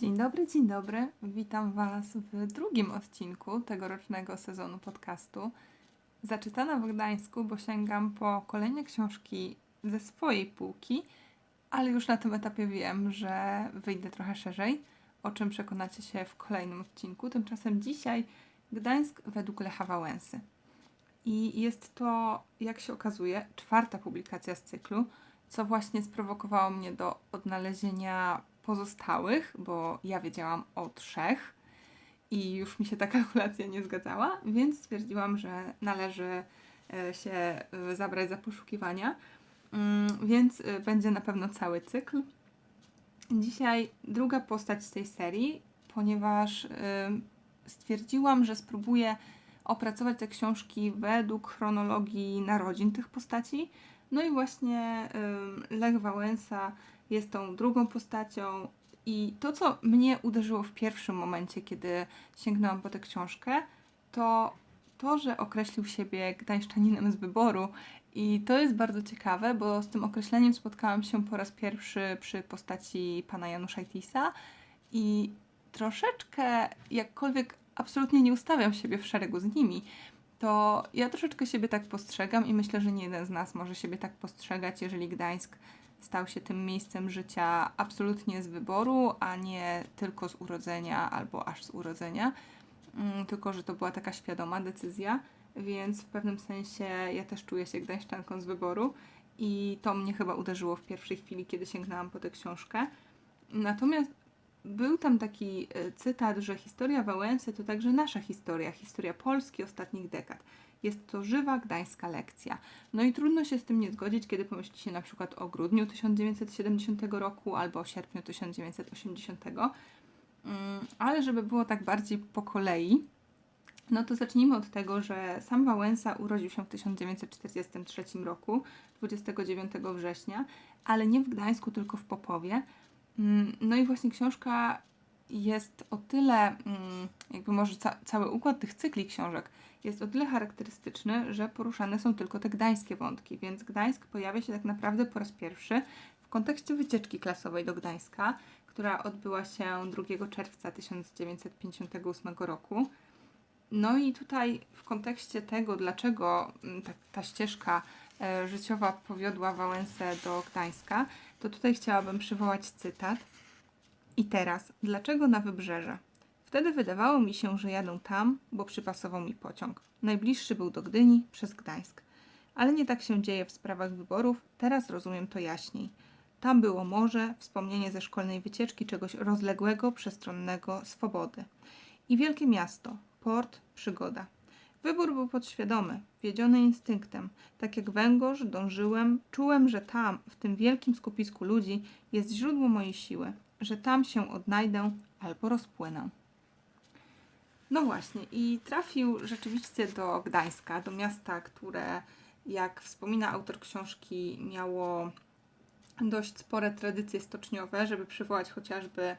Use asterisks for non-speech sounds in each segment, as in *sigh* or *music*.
Dzień dobry, dzień dobry. Witam Was w drugim odcinku tegorocznego sezonu podcastu. Zaczytana w Gdańsku, bo sięgam po kolejne książki ze swojej półki, ale już na tym etapie wiem, że wyjdę trochę szerzej, o czym przekonacie się w kolejnym odcinku. Tymczasem dzisiaj Gdańsk według Lecha Wałęsy. I jest to, jak się okazuje, czwarta publikacja z cyklu, co właśnie sprowokowało mnie do odnalezienia pozostałych, bo ja wiedziałam o trzech i już mi się ta kalkulacja *laughs* nie zgadzała, więc stwierdziłam, że należy e, się e, zabrać za poszukiwania. Mm, więc e, będzie na pewno cały cykl. Dzisiaj druga postać z tej serii, ponieważ stwierdziłam, że spróbuję opracować te książki według chronologii narodzin tych postaci. No i właśnie Lech Wałęsa jest tą drugą postacią. I to, co mnie uderzyło w pierwszym momencie, kiedy sięgnęłam po tę książkę, to to, że określił siebie gdańszczaninem z wyboru. I to jest bardzo ciekawe, bo z tym określeniem spotkałam się po raz pierwszy przy postaci pana Janusza Itisa i troszeczkę, jakkolwiek absolutnie nie ustawiam siebie w szeregu z nimi, to ja troszeczkę siebie tak postrzegam i myślę, że nie jeden z nas może siebie tak postrzegać, jeżeli Gdańsk stał się tym miejscem życia absolutnie z wyboru, a nie tylko z urodzenia albo aż z urodzenia. Mm, tylko, że to była taka świadoma decyzja, więc w pewnym sensie ja też czuję się gdańszczanką z wyboru i to mnie chyba uderzyło w pierwszej chwili, kiedy sięgnęłam po tę książkę. Natomiast był tam taki e, cytat, że historia Wałęsy to także nasza historia, historia Polski ostatnich dekad. Jest to żywa gdańska lekcja. No i trudno się z tym nie zgodzić, kiedy pomyśli się na przykład o grudniu 1970 roku albo o sierpniu 1980. Mm, ale żeby było tak bardziej po kolei, no to zacznijmy od tego, że sam Wałęsa urodził się w 1943 roku, 29 września, ale nie w Gdańsku, tylko w Popowie. Mm, no i właśnie książka jest o tyle, mm, jakby może ca cały układ tych cykli książek jest o tyle charakterystyczny, że poruszane są tylko te gdańskie wątki, więc Gdańsk pojawia się tak naprawdę po raz pierwszy w kontekście wycieczki klasowej do Gdańska, która odbyła się 2 czerwca 1958 roku. No i tutaj w kontekście tego, dlaczego mm, ta, ta ścieżka e, życiowa powiodła Wałęsę do Gdańska, to tutaj chciałabym przywołać cytat. I teraz, dlaczego na wybrzeże? Wtedy wydawało mi się, że jadę tam, bo przypasował mi pociąg. Najbliższy był do Gdyni przez Gdańsk. Ale nie tak się dzieje w sprawach wyborów, teraz rozumiem to jaśniej. Tam było morze, wspomnienie ze szkolnej wycieczki czegoś rozległego, przestronnego, swobody. I wielkie miasto, port, przygoda. Wybór był podświadomy, wiedziony instynktem. Tak jak węgorz, dążyłem, czułem, że tam, w tym wielkim skupisku ludzi, jest źródło mojej siły, że tam się odnajdę albo rozpłynę. No właśnie, i trafił rzeczywiście do Gdańska, do miasta, które, jak wspomina autor książki, miało dość spore tradycje stoczniowe, żeby przywołać chociażby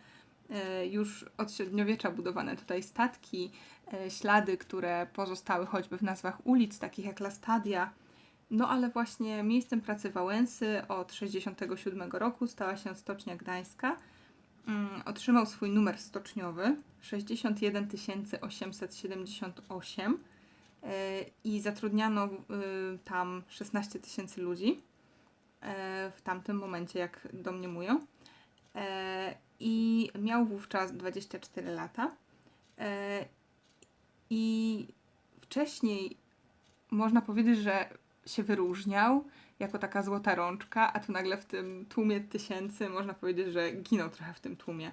e, już od średniowiecza budowane tutaj statki, e, ślady, które pozostały choćby w nazwach ulic, takich jak Lastadia. No ale właśnie miejscem pracy Wałęsy od 1967 roku stała się Stocznia Gdańska – otrzymał swój numer stoczniowy 61 878 e, i zatrudniano e, tam 16 tysięcy ludzi e, w tamtym momencie, jak domniemują. I miał wówczas 24 lata. I wcześniej można powiedzieć, że się wyróżniał jako taka złota rączka, a tu nagle w tym tłumie tysięcy można powiedzieć, że ginął trochę w tym tłumie.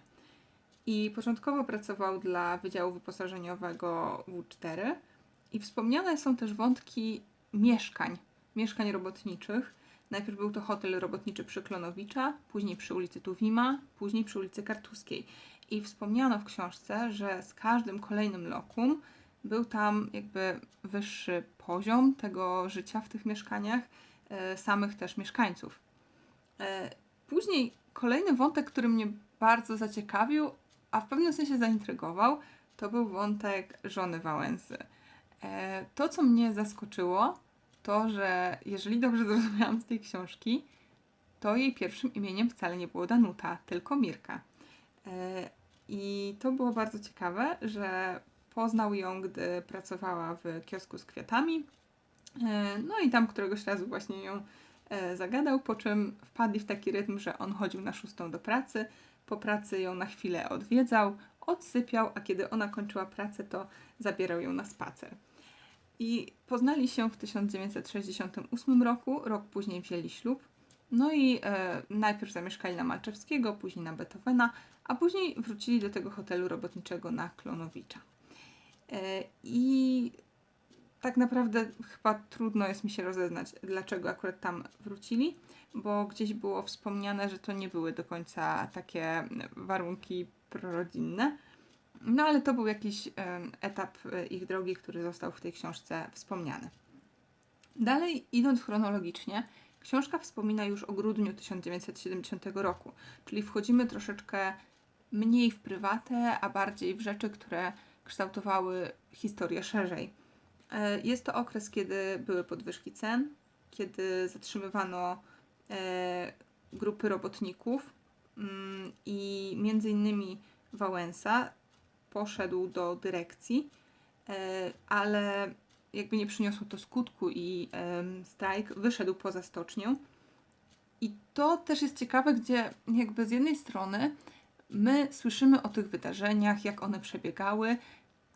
I początkowo pracował dla Wydziału Wyposażeniowego W4 i wspomniane są też wątki mieszkań, mieszkań robotniczych. Najpierw był to hotel robotniczy przy Klonowicza, później przy ulicy Tuwima, później przy ulicy Kartuskiej. I wspomniano w książce, że z każdym kolejnym lokum był tam jakby wyższy poziom tego życia w tych mieszkaniach samych też mieszkańców. E, później kolejny wątek, który mnie bardzo zaciekawił, a w pewnym sensie zaintrygował, to był wątek żony Wałęsy. E, to, co mnie zaskoczyło, to, że jeżeli dobrze *laughs* zrozumiałam z tej książki, to jej pierwszym imieniem wcale nie było Danuta, tylko Mirka. I to było bardzo ciekawe, że poznał ją, gdy pracowała w kiosku z kwiatami. E, No i tam któregoś razu właśnie ją e, zagadał, po czym wpadli w taki rytm, że on chodził na szóstą do pracy, po pracy ją na chwilę odwiedzał, odsypiał, a kiedy ona kończyła pracę, to zabierał ją na spacer. I poznali się w 1968 roku, rok później wzięli ślub. No i e, najpierw zamieszkali na Malczewskiego, później na Beethovena, a później wrócili do tego hotelu robotniczego na Klonowicza. E, I tak naprawdę chyba trudno jest mi się rozeznać, dlaczego akurat tam wrócili, bo gdzieś było wspomniane, że to nie były do końca takie warunki prorodzinne. No ale to był jakiś etap e, ich drogi, który został w tej książce wspomniany. Dalej, idąc chronologicznie, książka wspomina już o grudniu 1970 roku, czyli wchodzimy troszeczkę mniej w prywatę, a bardziej w rzeczy, które kształtowały historię szerzej. E, Jest to okres, kiedy były podwyżki cen, kiedy zatrzymywano e, grupy robotników mm, i między innymi Wałęsa poszedł do dyrekcji, e, ale jakby nie przyniosło to skutku i strajk wyszedł poza stocznię. I to też jest ciekawe, gdzie jakby z jednej strony my słyszymy o tych wydarzeniach, jak one przebiegały,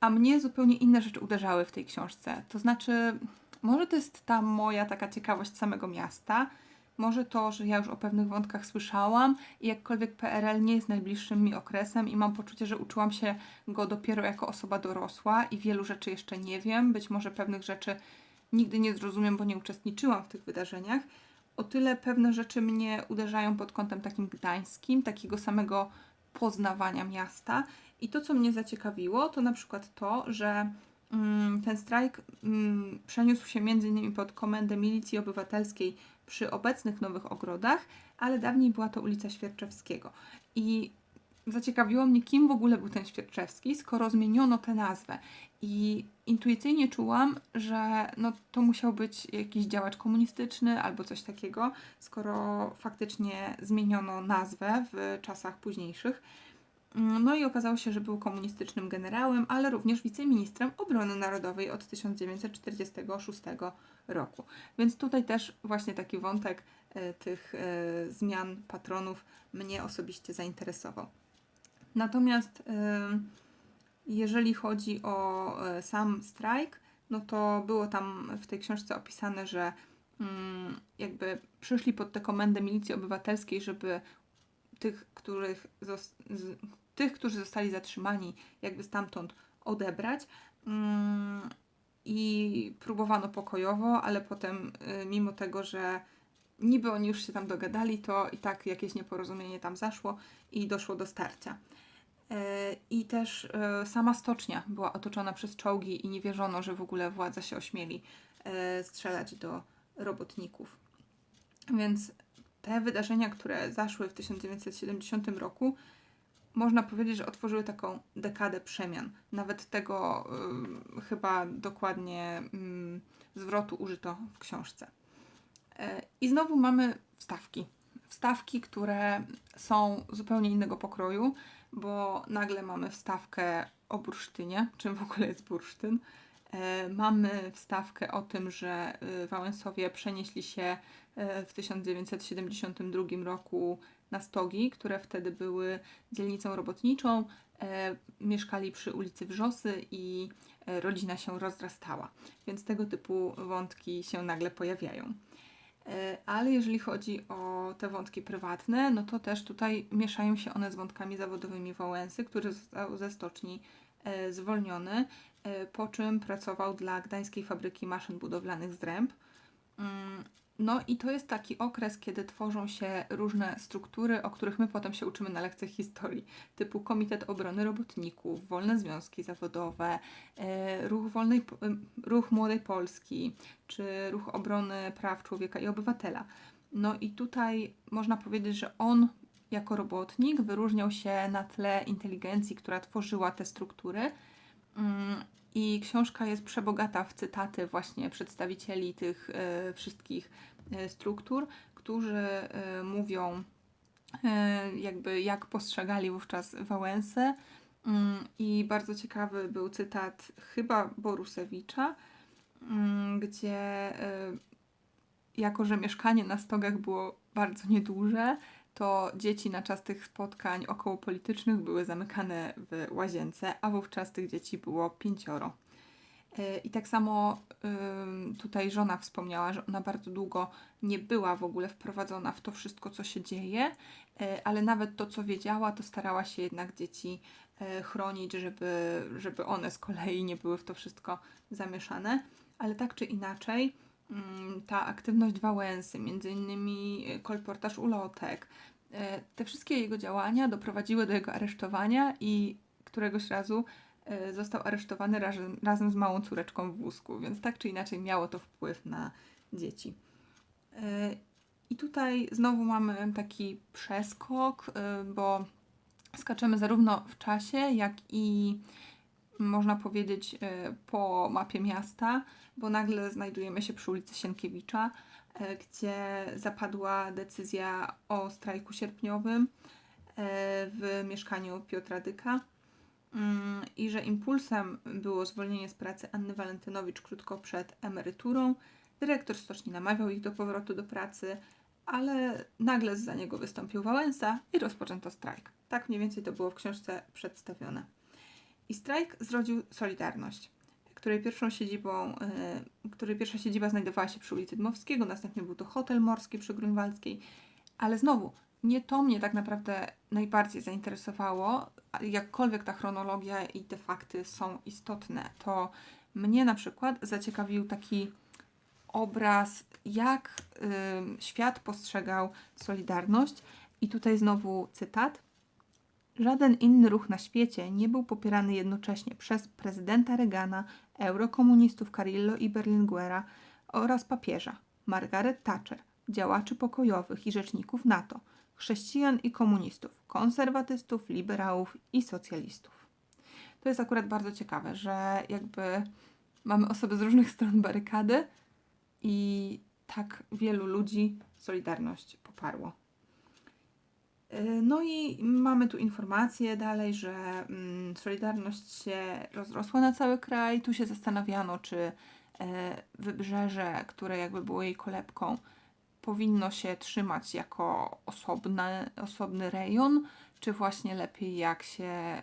a mnie zupełnie inne rzeczy uderzały w tej książce. To znaczy, może to jest ta moja taka ciekawość samego miasta, może to, że ja już o pewnych wątkach słyszałam i jakkolwiek PRL nie jest najbliższym mi okresem i mam poczucie, że uczyłam się go dopiero jako osoba dorosła i wielu rzeczy jeszcze nie wiem, być może pewnych rzeczy nigdy nie zrozumiem, bo nie uczestniczyłam w tych wydarzeniach. O tyle pewne rzeczy mnie uderzają pod kątem takim gdańskim, takiego samego poznawania miasta. I to, co mnie zaciekawiło, to na przykład to, że mm, ten strajk mm, przeniósł się innymi pod komendę milicji obywatelskiej przy obecnych Nowych Ogrodach, ale dawniej była to ulica Świerczewskiego. I zaciekawiło mnie, kim w ogóle był ten Świerczewski, skoro zmieniono tę nazwę. I intuicyjnie czułam, że no, to musiał być jakiś działacz komunistyczny albo coś takiego, skoro faktycznie zmieniono nazwę w czasach późniejszych. No i okazało się, że był komunistycznym generałem, ale również wiceministrem obrony narodowej od 1946 roku. Więc tutaj też właśnie taki wątek e, tych e, zmian patronów mnie osobiście zainteresował. Natomiast em, jeżeli chodzi o e, sam strajk, no to było tam w tej książce opisane, że mm, jakby przyszli pod tę komendę milicji obywatelskiej, żeby tych, których tych, którzy zostali zatrzymani, jakby stamtąd odebrać. Mm, I próbowano pokojowo, ale potem, y, mimo tego, że niby oni już się tam dogadali, to i tak jakieś nieporozumienie tam zaszło i doszło do starcia. E, I też e, sama stocznia była otoczona przez czołgi i nie wierzono, że w ogóle władza się ośmieli strzelać do robotników. Więc te wydarzenia, które zaszły w 1970 roku, można powiedzieć, że otworzyły taką dekadę przemian. Nawet tego y, chyba dokładnie y, zwrotu użyto w książce. E, I znowu mamy wstawki. Wstawki, które są zupełnie innego pokroju, bo nagle mamy wstawkę o bursztynie, czym w ogóle jest bursztyn. E, Mamy wstawkę o tym, że y, Wałęsowie przenieśli się e, w 1972 roku na Stogi, które wtedy były dzielnicą robotniczą. E, Mieszkali przy ulicy Wrzosy i e, rodzina się rozrastała, więc tego typu wątki się nagle pojawiają. E, Ale jeżeli chodzi o te wątki prywatne, no to też tutaj mieszają się one z wątkami zawodowymi Wałęsy, który został ze stoczni e, zwolniony, e, po czym pracował dla Gdańskiej Fabryki Maszyn Budowlanych Zręb. Mm, No i to jest taki okres, kiedy tworzą się różne struktury, o których my potem się uczymy na lekcjach historii, typu Komitet Obrony Robotników, Wolne Związki Zawodowe, e, Ruch, Wolnej, Ruch Młodej Polski, czy Ruch Obrony Praw Człowieka i Obywatela. No i tutaj można powiedzieć, że on jako robotnik wyróżniał się na tle inteligencji, która tworzyła te struktury. Mm, I książka jest przebogata w cytaty właśnie przedstawicieli tych e, wszystkich e, struktur, którzy e, mówią jakby jak postrzegali wówczas Wałęsę. Mm, I bardzo ciekawy był cytat chyba Borusewicza, mm, gdzie jako, że mieszkanie na stogach było bardzo nieduże, to dzieci na czas tych spotkań okołopolitycznych były zamykane w łazience, a wówczas tych dzieci było pięcioro. E, I tak samo tutaj żona wspomniała, że ona bardzo długo nie była w ogóle wprowadzona w to wszystko, co się dzieje, e, ale nawet to, co wiedziała, to starała się jednak dzieci e, chronić, żeby, żeby one z kolei nie były w to wszystko zamieszane. Ale tak czy inaczej, ta aktywność Wałęsy, między innymi kolportaż ulotek, te wszystkie jego działania doprowadziły do jego aresztowania i któregoś razu E, został aresztowany razem, razem z małą córeczką w wózku, więc tak czy inaczej miało to wpływ na dzieci. E, I tutaj znowu mamy taki przeskok, e, bo skaczemy zarówno w czasie, jak i można powiedzieć po mapie miasta, bo nagle znajdujemy się przy ulicy Sienkiewicza, gdzie zapadła decyzja o strajku sierpniowym w mieszkaniu Piotra Dyka. Mm, i że impulsem było zwolnienie z pracy Anny Walentynowicz krótko przed emeryturą. Dyrektor stoczni namawiał ich do powrotu do pracy, ale nagle za niego wystąpił Wałęsa i rozpoczęto strajk. Tak mniej więcej to było w książce przedstawione. I strajk zrodził Solidarność, której pierwszą siedzibą, yy, której pierwsza siedziba znajdowała się przy ulicy Dmowskiego, następnie był to hotel morski przy Grunwaldzkiej, ale znowu nie to mnie tak naprawdę najbardziej zainteresowało, jakkolwiek ta chronologia i te fakty są istotne, to mnie na przykład zaciekawił taki obraz, jak y, świat postrzegał Solidarność. I tutaj znowu cytat. Żaden inny ruch na świecie nie był popierany jednocześnie przez prezydenta Reagana, eurokomunistów Carillo i Berlinguera oraz papieża, Margaret Thatcher, działaczy pokojowych i rzeczników NATO – chrześcijan i komunistów, konserwatystów, liberałów i socjalistów. To jest akurat bardzo ciekawe, że jakby mamy osoby z różnych stron barykady i tak wielu ludzi Solidarność poparło. Y, no i mamy tu informację dalej, że mm, Solidarność się rozrosła na cały kraj. Tu się zastanawiano, czy e, wybrzeże, które jakby było jej kolebką, powinno się trzymać jako osobny, osobny rejon, czy właśnie lepiej jak się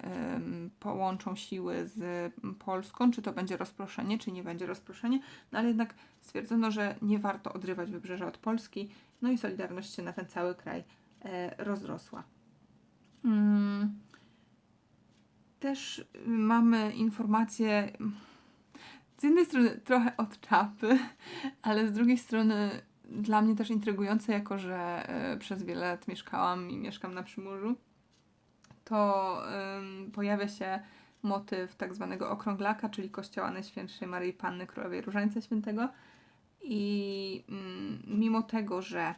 połączą siły z Polską, czy to będzie rozproszenie, czy nie będzie rozproszenie, no ale jednak stwierdzono, że nie warto odrywać wybrzeża od Polski, no i Solidarność się na ten cały kraj e, rozrosła. Hmm. Też mamy informacje z jednej strony trochę od czapy, ale z drugiej strony dla mnie też intrygujące, jako że y, przez wiele lat mieszkałam i mieszkam na Przymurzu, to pojawia się motyw tak zwanego okrąglaka, czyli kościoła Najświętszej Maryi Panny Królowej Różańca Świętego. I y, mimo tego, że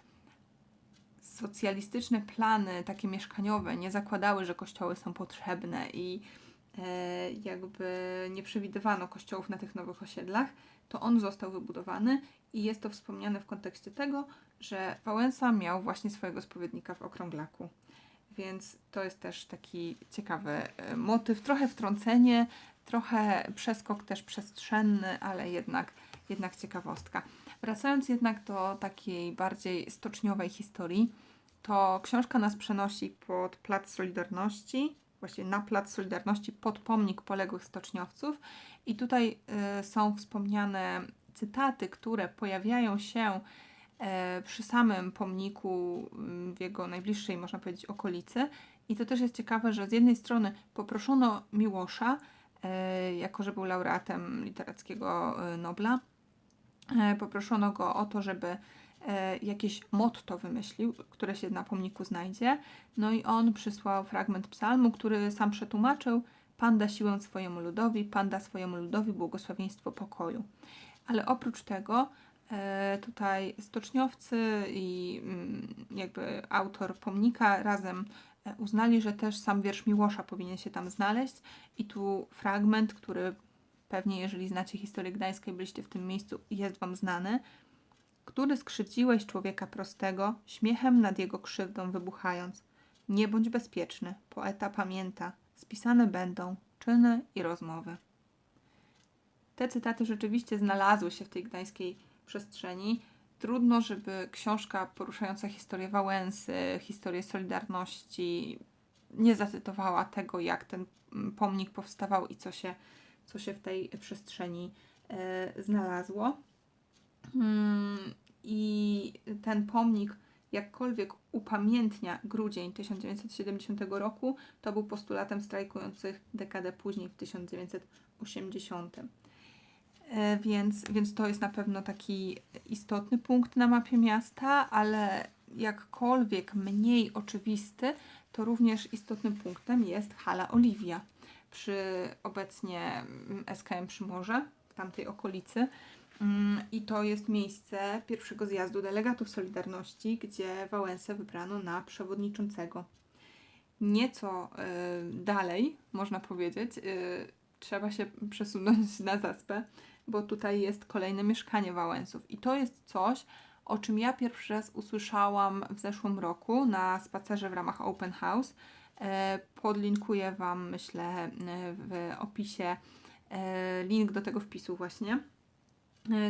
socjalistyczne plany takie mieszkaniowe nie zakładały, że kościoły są potrzebne i e, jakby nie przewidywano kościołów na tych nowych osiedlach, to on został wybudowany i jest to wspomniane w kontekście tego, że Wałęsa miał właśnie swojego spowiednika w Okrąglaku. Więc to jest też taki ciekawy e, motyw, trochę wtrącenie, trochę przeskok też przestrzenny, ale jednak, jednak ciekawostka. Wracając jednak do takiej bardziej stoczniowej historii, to książka nas przenosi pod Plac Solidarności, właściwie na Plac Solidarności pod pomnik poległych stoczniowców i tutaj y, są wspomniane cytaty, które pojawiają się e, przy samym pomniku mm, w jego najbliższej, można powiedzieć, okolicy. I to też jest ciekawe, że z jednej strony poproszono Miłosza, e, jako że był laureatem literackiego e, Nobla, poproszono go o to, żeby jakieś motto wymyślił, które się na pomniku znajdzie. No i on przysłał fragment psalmu, który sam przetłumaczył. Pan da siłę swojemu ludowi, Pan da swojemu ludowi błogosławieństwo pokoju. Ale oprócz tego e, tutaj stoczniowcy i mm, jakby autor pomnika razem e, uznali, że też sam wiersz Miłosza powinien się tam znaleźć i tu fragment, który pewnie jeżeli znacie historię Gdańska i byliście w tym miejscu, jest Wam znany, który skrzywdziłeś człowieka prostego, śmiechem nad jego krzywdą wybuchając. Nie bądź bezpieczny, poeta pamięta, spisane będą czyny i rozmowy. Te cytaty rzeczywiście znalazły się w tej gdańskiej przestrzeni. Trudno, żeby książka poruszająca historię Wałęsy, historię Solidarności nie zacytowała tego, jak ten mm, pomnik powstawał i co się, co się w tej przestrzeni e, znalazło. Mm, I ten pomnik jakkolwiek upamiętnia grudzień 1970 roku, to był postulatem strajkujących dekadę później, w 1980. E, więc, więc to jest na pewno taki istotny punkt na mapie miasta, ale jakkolwiek mniej oczywisty, to również istotnym punktem jest hala Oliwia przy obecnie SKM Przymorze, w tamtej okolicy. Mm, I to jest miejsce pierwszego zjazdu delegatów Solidarności, gdzie Wałęsę wybrano na przewodniczącego. Nieco y, dalej, można powiedzieć, y, trzeba się przesunąć na zaspę, bo tutaj jest kolejne mieszkanie Wałęsów. I to jest coś, o czym ja pierwszy raz usłyszałam w zeszłym roku na spacerze w ramach Open House. E, podlinkuję Wam, myślę, w opisie e, link do tego wpisu właśnie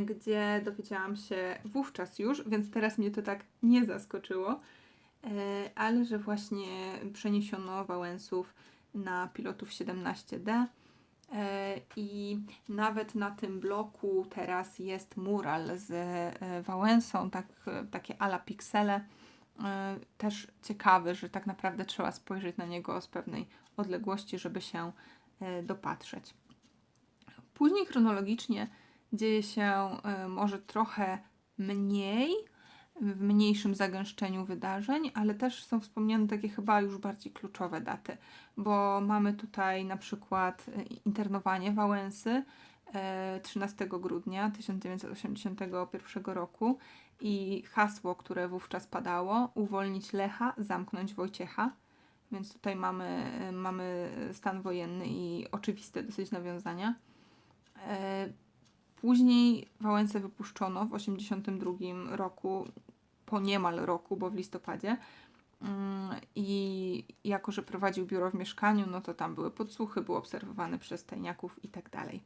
gdzie dowiedziałam się wówczas już, więc teraz mnie to tak nie zaskoczyło, e, ale że właśnie przeniesiono Wałęsów na pilotów 17D e, i nawet na tym bloku teraz jest mural z Wałęsą, tak, takie ala piksele. Też ciekawy, że tak naprawdę trzeba spojrzeć na niego z pewnej odległości, żeby się dopatrzeć. Później chronologicznie dzieje się y, może trochę mniej, w mniejszym zagęszczeniu wydarzeń, ale też są wspomniane takie chyba już bardziej kluczowe daty, bo mamy tutaj na przykład y, internowanie Wałęsy 13 y, grudnia 1981 roku i hasło, które wówczas padało: uwolnić Lecha, zamknąć Wojciecha. Więc tutaj mamy, mamy stan wojenny i oczywiste dosyć nawiązania. Później Wałęsę wypuszczono w 1982 roku, po niemal roku, bo w listopadzie. Mm, I jako, że prowadził biuro w mieszkaniu, no to tam były podsłuchy, był obserwowany przez tajniaków i tak dalej.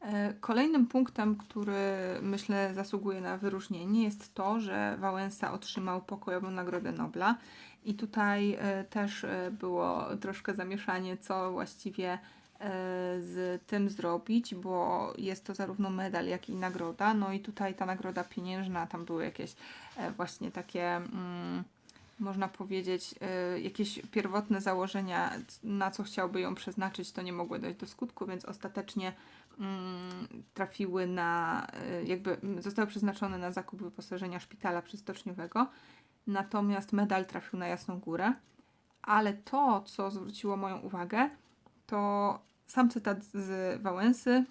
E, kolejnym punktem, który myślę zasługuje na wyróżnienie, jest to, że Wałęsa otrzymał pokojową Nagrodę Nobla. I tutaj e, też e, było troszkę zamieszanie, co właściwie z tym zrobić, bo jest to zarówno medal, jak i nagroda. No i tutaj ta nagroda pieniężna, tam były jakieś e, właśnie takie, mm, można powiedzieć, e, jakieś pierwotne założenia, na co chciałby ją przeznaczyć, to nie mogły dojść do skutku, więc ostatecznie mm, trafiły na, jakby zostały przeznaczone na zakup wyposażenia szpitala przystoczniowego. Natomiast medal trafił na Jasną Górę. Ale to, co zwróciło moją uwagę, to sam cytat z Wałęsy,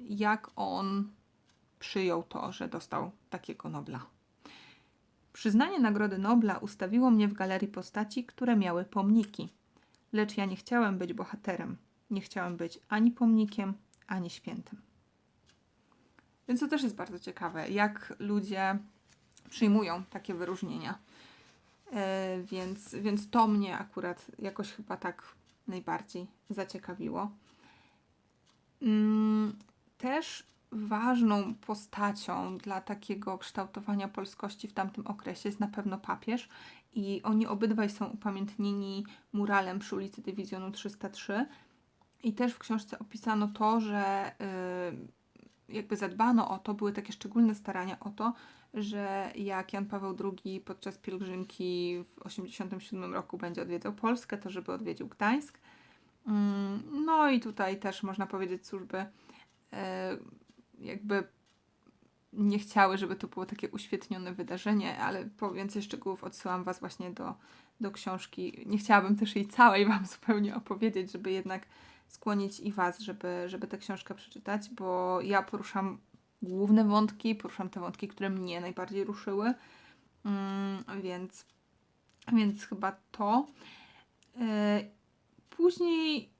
jak on przyjął to, że dostał takiego Nobla. Przyznanie Nagrody Nobla ustawiło mnie w galerii postaci, które miały pomniki. Lecz ja nie chciałem być bohaterem. Nie chciałem być ani pomnikiem, ani świętym. Więc to też jest bardzo ciekawe, jak ludzie przyjmują takie wyróżnienia. Yy, więc, więc to mnie akurat jakoś chyba tak najbardziej zaciekawiło. Mm, też ważną postacią dla takiego kształtowania polskości w tamtym okresie jest na pewno papież i oni obydwaj są upamiętnieni muralem przy ulicy Dywizjonu 303 i też w książce opisano to, że yy, jakby zadbano o to, były takie szczególne starania o to, że jak Jan Paweł II podczas pielgrzymki w 1987 roku będzie odwiedzał Polskę, to żeby odwiedził Gdańsk, Mm, no i tutaj też można powiedzieć, służby e, jakby nie chciały, żeby to było takie uświetnione wydarzenie, ale po więcej szczegółów odsyłam Was właśnie do, do książki. Nie chciałabym też jej całej Wam *laughs* zupełnie opowiedzieć, żeby jednak skłonić i Was, żeby, żeby tę książkę przeczytać, bo ja poruszam główne wątki, poruszam te wątki, które mnie najbardziej ruszyły, mm, więc, więc chyba to. E, Później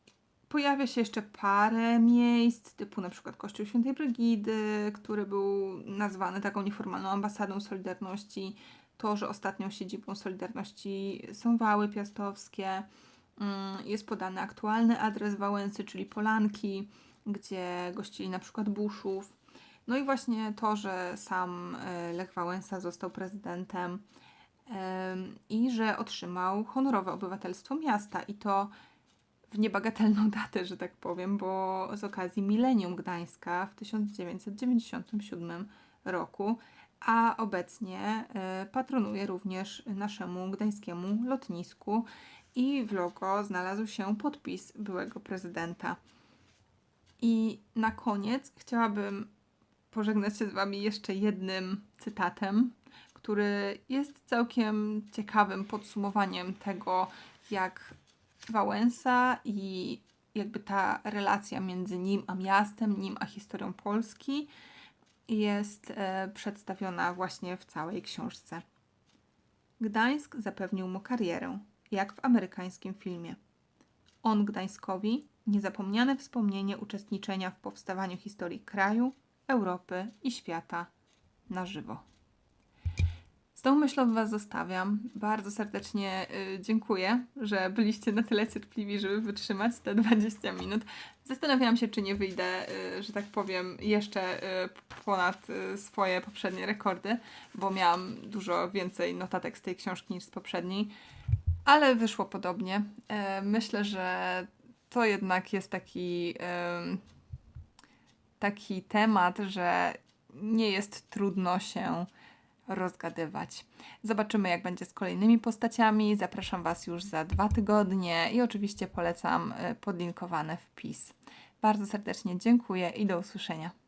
pojawia się jeszcze parę miejsc, typu na przykład Kościół Świętej Brygidy, który był nazwany taką nieformalną ambasadą Solidarności. To, że ostatnią siedzibą Solidarności są Wały Piastowskie. Mm, Jest podany aktualny adres Wałęsy, czyli Polanki, gdzie gościli na przykład Buszów. No i właśnie to, że sam e, Lech Wałęsa został prezydentem em, i że otrzymał honorowe obywatelstwo miasta i to w niebagatelną *laughs* datę, że tak powiem, bo z okazji Milenium Gdańska w 1997 roku, a obecnie e, patronuje również naszemu gdańskiemu lotnisku i w logo znalazł się podpis byłego prezydenta. I na koniec chciałabym pożegnać się z Wami jeszcze jednym cytatem, który jest całkiem ciekawym podsumowaniem tego, jak Wałęsa i jakby ta relacja między nim a miastem, nim a historią Polski jest e, przedstawiona właśnie w całej książce. Gdańsk zapewnił mu karierę, jak w amerykańskim filmie. On Gdańskowi niezapomniane wspomnienie uczestniczenia w powstawaniu historii kraju, Europy i świata na żywo. Z tą myślą Was zostawiam. Bardzo serdecznie y, dziękuję, że byliście na tyle cierpliwi, żeby wytrzymać te 20 minut. Zastanawiałam się, czy nie wyjdę, y, że tak powiem, jeszcze y, ponad swoje poprzednie rekordy, bo miałam dużo więcej notatek z tej książki niż z poprzedniej, ale wyszło podobnie. E, Myślę, że to jednak jest taki, taki temat, że nie jest trudno się rozgadywać. Zobaczymy, jak będzie z kolejnymi postaciami. Zapraszam Was już za dwa tygodnie i oczywiście polecam y, podlinkowany wpis. Bardzo serdecznie dziękuję i do usłyszenia.